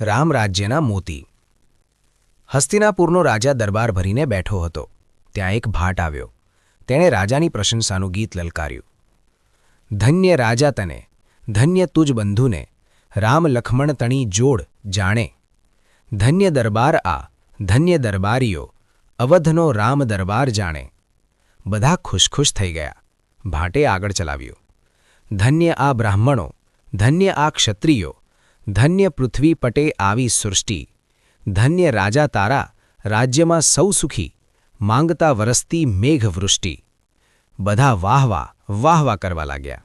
રામ રાજ્યના મોતી. હસ્તિનાપુરનો રાજા દરબાર ભરીને બેઠો હતો. ત્યાં એક ભાટ આવ્યો. તેણે રાજાની પ્રશંસાનું ગીત લલકાર્યું. ધન્ય રાજા તને, ધન્ય તુજ બંધુને, રામ લખમણ તણી જોડ જાણે. ધન્ય દરબાર આ, ધન્ય દરબારીઓ, અવધનો રામ દરબાર જાણે. બધા ખુશખુશ થઈ ગયા. ભાટે આગળ ચલાવ્યું. ધન્ય આ બ્રાહ્મણો, ધન્ય આ ક્ષત્રિયો ધન્ય પૃથ્વી પટે આવી સૃષ્ટિ. ધન્ય રાજા તારા રાજ્યમાં સૌ સુખી, માંગતા વરસતી મેઘવૃષ્ટિ. બધા વાહ વાહ વાહ વાહ કરવા લાગ્યા.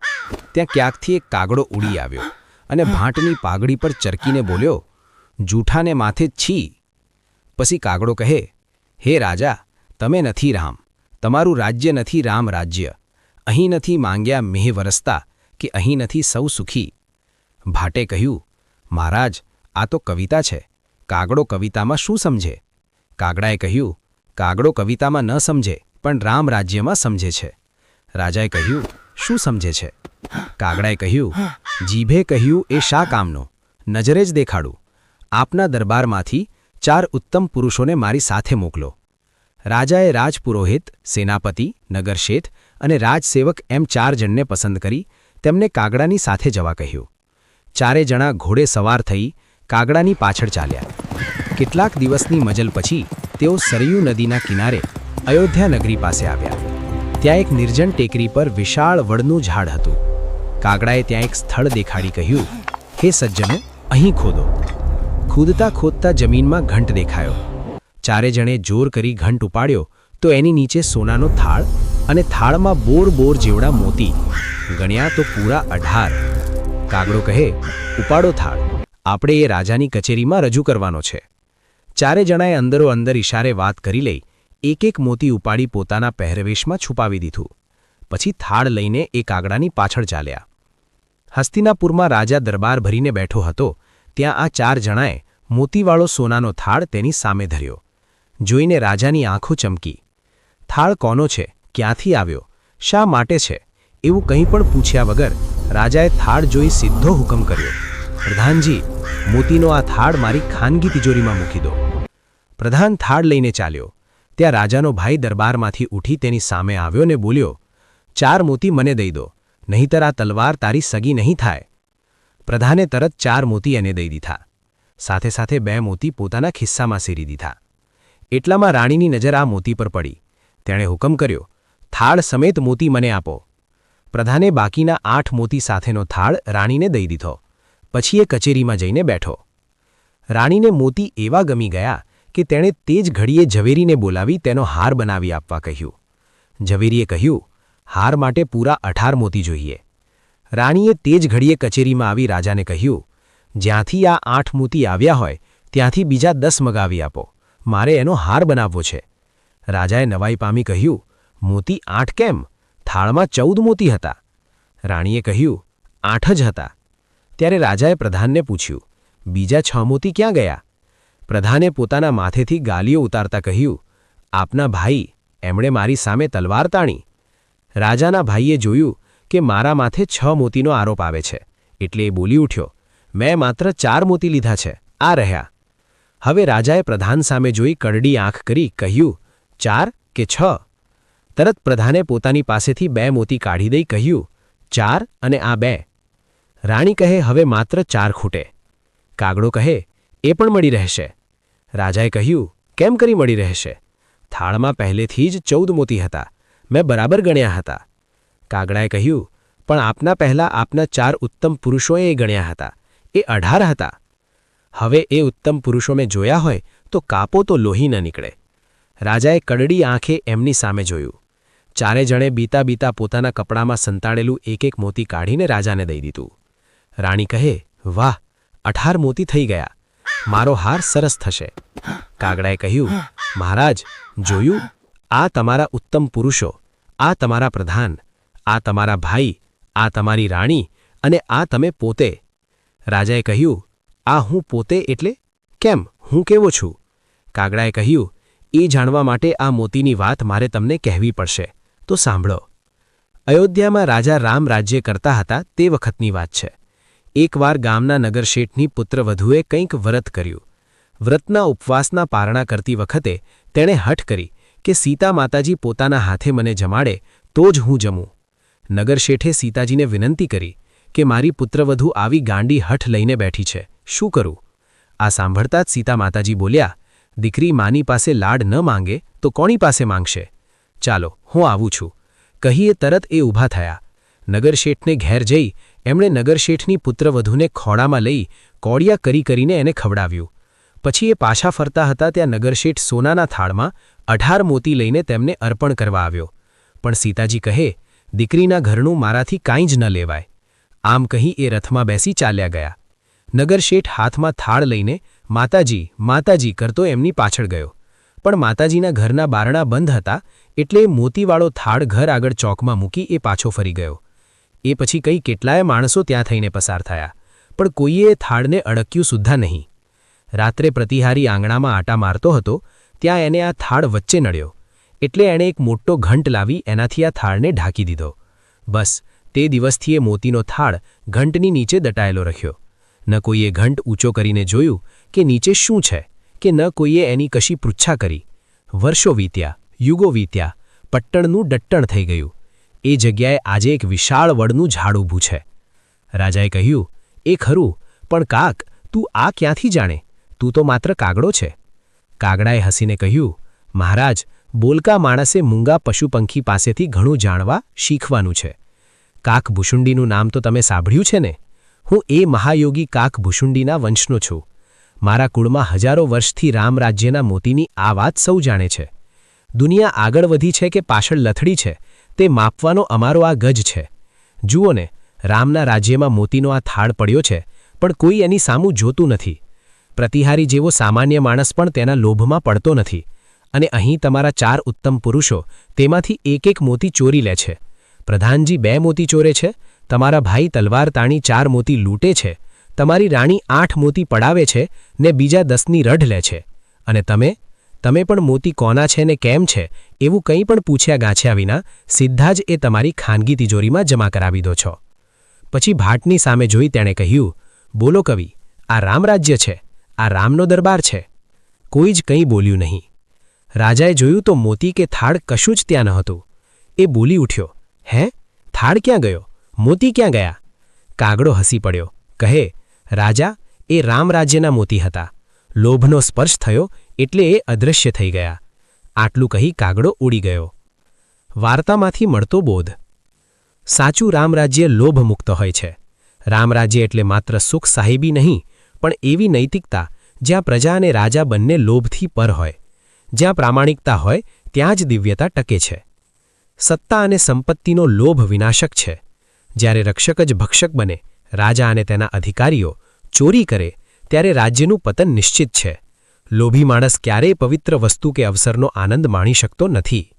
ત્યાં ક્યાંકથી એક કાગડો ઉડી આવ્યો અને ભાંટની પાઘડી પર ચરકીને બોલ્યો, જૂઠાને માથે છી. પછી કાગડો કહે, હે રાજા, તમે નથી રામ, તમારું રાજ્ય નથી રામ રાજ્ય. અહીં નથી માંગ્યા મેહ વરસતા કે અહીં નથી સૌ સુખી. ભાટે કહ્યું મહારાજ, આ તો કવિતા છે. કાગડો કવિતામાં શું સમજે? કાગડાએ કહ્યું, કાગડો કવિતામાં ન સમજે, પણ રામ રાજ્યમાં સમજે છે. રાજાએ કહ્યું, શું સમજે છે? કાગડાએ કહ્યું, જીભે કહ્યું એ શા કામનું? નજરે જ દેખાડું. આપના દરબારમાંથી ચાર ઉત્તમ પુરુષોને મારી સાથે મોકલો. રાજાએ રાજપુરોહિત, સેનાપતિ, નગરશેઠ અને રાજસેવક એમ ચાર જણને પસંદ કરી, તેમને કાગડાની સાથે જવા કહ્યું. ચારે જણા ઘોડે સવાર થઈ કાગડાની પાછળ ચાલ્યા. કેટલાક દિવસની મજલ પછી તેઓ સરયુ નદીના કિનારે અયોધ્યા નગરી પાસે આવ્યા. ત્યાં એક નિર્જન ટેકરી પર વિશાળ વડનું ઝાડ હતું. કાગડાએ ત્યાં એક સ્થળ દેખાડી કહ્યું, હે સજ્જનો, અહીં ખોદો. ખોદતા ખોદતા જમીનમાં ઘંટ દેખાયો. ચારે જણે જોર કરી ઘંટ ઉપાડ્યો તો એની નીચે સોનાનો થાળ અને થાળમાં બોર બોર જેવડા મોતી, ગણ્યા તો પૂરા અઢાર. કાગડો કહે, ઉપાડો થાળ. આપણે એ રાજાની કચેરીમાં રજૂ કરવાનો છે. ચારે જણાએ અંદરો અંદર ઇશારે વાત કરી લઈ એક એક મોતી ઉપાડી પોતાના પહેરવેશમાં છુપાવી દીધું. પછી થાળ લઈને એ કાગડાની પાછળ ચાલ્યા. હસ્તિનાપુરમાં રાજા દરબાર ભરીને બેઠો હતો, ત્યાં આ ચાર જણાએ મોતીવાળો સોનાનો થાળ તેની સામે ધર્યો. જોઈને રાજાની આંખો ચમકી. થાળ કોનો છે? ક્યાંથી આવ્યો? શા માટે છે? એવું કંઈ પણ પૂછ્યા વગર રાજાએ થાળ જોઈ સીધો હુકમ કર્યો. પ્રધાનજી, મોતીનો આ થાળ મારી ખાનગી તિજોરીમાં મૂકી દો. પ્રધાન થાળ લઈને ચાલ્યો. ત્યાં રાજાનો ભાઈ દરબારમાંથી ઉઠી તેની સામે આવ્યો ને બોલ્યો, ચાર મોતી મને દઈ દો, નહીંતર આ તલવાર તારી સગી નહીં થાય. પ્રધાને તરત ચાર મોતી એને દઈ દીધા. સાથે સાથે બે મોતી પોતાના ખિસ્સામાં સેરી દીધા. એટલામાં રાણીની નજર આ મોતી પર પડી. તેણે હુકમ કર્યો, થાળ સમેત મોતી મને આપો. પ્રધાને બાકીના આઠ મોતી સાથેનો થાળ રાણીને દઈ દીધો. પછી એ કચેરીમાં જઈને બેઠો. રાણીને મોતી એવા ગમી ગયા કે તેણે તે જ ઘડીએ ઝવેરીને બોલાવી તેનો હાર બનાવી આપવા કહ્યું. ઝવેરીએ કહ્યું, હાર માટે પૂરા અઢાર મોતી જોઈએ. રાણીએ તે જ ઘડીએ કચેરીમાં આવી રાજાને કહ્યું, જ્યાંથી આ આઠ મોતી આવ્યા હોય, ત્યાંથી બીજા દસ મગાવી આપો. મારે એનો હાર બનાવવો છે. રાજાએ નવાઈ પામી કહ્યું, મોતી આઠ કેમ? થાળમાં ચૌદ મોતી હતા. રાણીએ કહ્યું, આઠ જ હતા. ત્યારે રાજાએ પ્રધાનને પૂછ્યું, બીજા છ મોતી ક્યાં ગયા? પ્રધાને પોતાના માથેથી ગાલીઓ ઉતારતા કહ્યું, આપના ભાઈ, એમણે મારી સામે તલવાર તાણી. રાજાના ભાઈએ જોયું કે મારા માથે છ મોતીનો આરોપ આવે છે, એટલે એ બોલી ઉઠ્યો, મેં માત્ર ચાર મોતી લીધા છે, આ રહ્યા. હવે રાજાએ પ્રધાન સામે જોઈ કરડી આંખ કરી કહ્યું, ચાર કે છ? તરત પ્રધાને પોતાની પાસેથી બે મોતી કાઢી દઈ કહ્યું, ચાર અને આ બે. રાણી કહે, હવે માત્ર ચાર ખૂટે. કાગડો કહે, એ પણ મળી રહેશે. રાજાએ કહ્યું, કેમ કરી મળી રહેશે? થાળમાં પહેલેથી જ ચૌદ મોતી હતા. મેં બરાબર ગણ્યા હતા. કાગડાએ કહ્યું, પણ આપના પહેલાં આપના ચાર ઉત્તમ પુરુષોએ એ ગણ્યા હતા. એ અઢાર હતા. હવે એ ઉત્તમ પુરુષો મેં જોયા હોય તો કાપો તો લોહી ન નીકળે. રાજાએ કડડી આંખે એમની સામે જોયું. ચારે જણે બીતા બીતા પોતાના કપડામાં સંતાડેલું એક એક મોતી કાઢીને રાજાને દઈ દીધું. રાણી કહે, વાહ અઠાર મોતી થઈ ગયા. મારો હાર સરસ થશે. કાગડાએ કહ્યું, મહારાજ, જોયું? આ તમારા ઉત્તમ પુરુષો, આ તમારા પ્રધાન, આ તમારા ભાઈ, આ તમારી રાણી અને આ તમે પોતે. રાજાએ કહ્યું, આ હું પોતે એટલે કેમ? હું કેવો છું? કાગડાએ કહ્યું, એ જાણવા માટે આ મોતીની વાત મારે તમને કહેવી પડશે. તો સાંભળો. અયોધ્યામાં રાજા રામ રાજ્ય કરતા હતા તે વખતની વાત છે. એકવાર ગામના નગરશેઠની પુત્રવધુએ કંઈક વ્રત કર્યું. વ્રતના ઉપવાસના પારણા કરતી વખતે તેણે હઠ કરી કે સીતા માતાજી પોતાના હાથે મને જમાડે તો જ હું જમું. નગરશેઠે સીતાજીને વિનંતી કરી કે મારી પુત્રવધુ આવી ગાંડી હઠ લઈને બેઠી છે, શું કરું? આ સાંભળતા જ સીતા માતાજી બોલ્યા, દીકરી માની પાસે લાડ ન માંગે તો કોની પાસે માંગશે? ચાલો, હું આવું છું. કહીએ તરત એ ઊભા થયા. નગરશેઠને ઘેર જઈ એમણે નગરશેઠની પુત્રવધુને ખોડામાં લઈ કોડિયા કરી કરીને એને ખવડાવ્યું. પછી એ પાછા ફરતા હતા ત્યાં નગરશેઠ સોનાના થાળમાં અઢાર મોતી લઈને તેમને અર્પણ કરવા આવ્યો. પણ સીતાજી કહે, દીકરીના ઘરનું મારાથી કાંઈ જ ન લેવાય. આમ કહી એ રથમાં બેસી ચાલ્યા ગયા. નગરશેઠ હાથમાં થાળ લઈને, માતાજી માતાજી, કરતો એમની પાછળ ગયો. પણ માતાજીના ઘરના બારણા બંધ હતા એટલે મોતીવાળો થાળ ઘર આગળ ચોકમાં મૂકી એ પાછો ફરી ગયો. એ પછી કંઈ કેટલાય માણસો ત્યાં થઈને પસાર થયા, પણ કોઈએ થાળને અડક્યું સુદ્ધા નહીં. રાત્રે પ્રતિહારી આંગણામાં આટા મારતો હતો, ત્યાં એને આ થાળ વચ્ચે નડ્યો, એટલે એણે એક મોટો ઘંટ લાવી એનાથી આ થાળને ઢાંકી દીધો. બસ, તે દિવસથી એ મોતીનો થાળ ઘંટની નીચે દટાયેલો રહ્યો. ન કોઈએ ઘંટ ઊંચો કરીને જોયું કે નીચે શું છે, કે ન કોઈએ એની કશી પૃચ્છા કરી. વર્ષો વીત્યા યુગો વીત્યા, પટ્ટણનું ડટ્ટણ થઈ ગયું. એ જગ્યાએ આજે એક વિશાળ વડનું ઝાડ ઊભું છે. રાજાએ કહ્યું, એ ખરું, પણ કાક, તું આ ક્યાંથી જાણે? તું તો માત્ર કાગડો છે. કાગડાએ હસીને કહ્યું, મહારાજ, બોલકા માણસે મૂંગા પશુપંખી પાસેથી ઘણું જાણવા શીખવાનું છે. કાક ભૂષુંડીનું નામ તો તમે સાંભળ્યું છે ને? હું એ મહાયોગી કાક ભૂષુંડીના વંશનો છું. મારા કુળમાં હજારો વર્ષથી રામરાજ્યના મોતીની આ વાત સૌ જાણે છે. દુનિયા આગળ વધી છે કે પાછળ લથડી છે, તે માપવાનો અમારો આ ગજ છે. જુઓ ને, રામના રાજ્યમાં મોતીનો આ થાળ પડ્યો છે, પણ કોઈ એની સામું જોતું નથી. પ્રતિહારી જેવો સામાન્ય માણસ પણ તેના લોભમાં પડતો નથી. અને અહીં તમારા ચાર ઉત્તમ પુરુષો તેમાંથી એક એક મોતી ચોરી લે છે. પ્રધાનજી બે મોતી ચોરે છે, તમારા ભાઈ તલવાર તાણી ચાર મોતી લૂંટે છે, તમારી રાણી આઠ મોતી પડાવે છે ને બીજા દસની રઢ લે છે. અને તમે? તમે પણ મોતી કોના છે ને કેમ છે, એવું કંઈ પણ પૂછ્યા ગાંછ્યા વિના સીધા જ એ તમારી ખાનગી તિજોરીમાં જમા કરાવી દો છો. પછી ભાટની સામે જોઈ તેણે કહ્યું, બોલો કવિ, આ રામરાજ્ય છે, આ રામનો દરબાર છે. કોઈ જ કંઈ બોલ્યું નહીં. રાજાએ જોયું તો મોતી કે થાળ કશું જ ત્યાં નહોતું. એ બોલી ઉઠ્યો, હે, થાળ ક્યાં ગયો? મોતી ક્યાં ગયા? કાગડો હસી પડ્યો, કહે, રાજા, એ રામરાજ્યના મોતી હતા. લોભનો સ્પર્શ થયો એટલે એ અદૃશ્ય થઈ ગયા. આટલું કહી કાગડો ઉડી ગયો. વાર્તામાંથી મળતો બોધ. સાચું રામરાજ્ય લોભમુક્ત હોય છે. રામરાજ્ય એટલે માત્ર સુખ સાહેબી નહીં, પણ એવી નૈતિકતા જ્યાં પ્રજા અને રાજા બંને લોભથી પર હોય. જ્યાં પ્રામાણિકતા હોય, ત્યાં જ દિવ્યતા ટકે છે. સત્તા અને સંપત્તિનો લોભ વિનાશક છે. જ્યારે રક્ષક જ ભક્ષક બને, રાજા અને તેના અધિકારીઓ ચોરી કરે, ત્યારે રાજ્યનું પતન નિશ્ચિત છે. લોભી માણસ ક્યારેય પવિત્ર વસ્તુ કે અવસરનો આનંદ માણી શકતો નથી.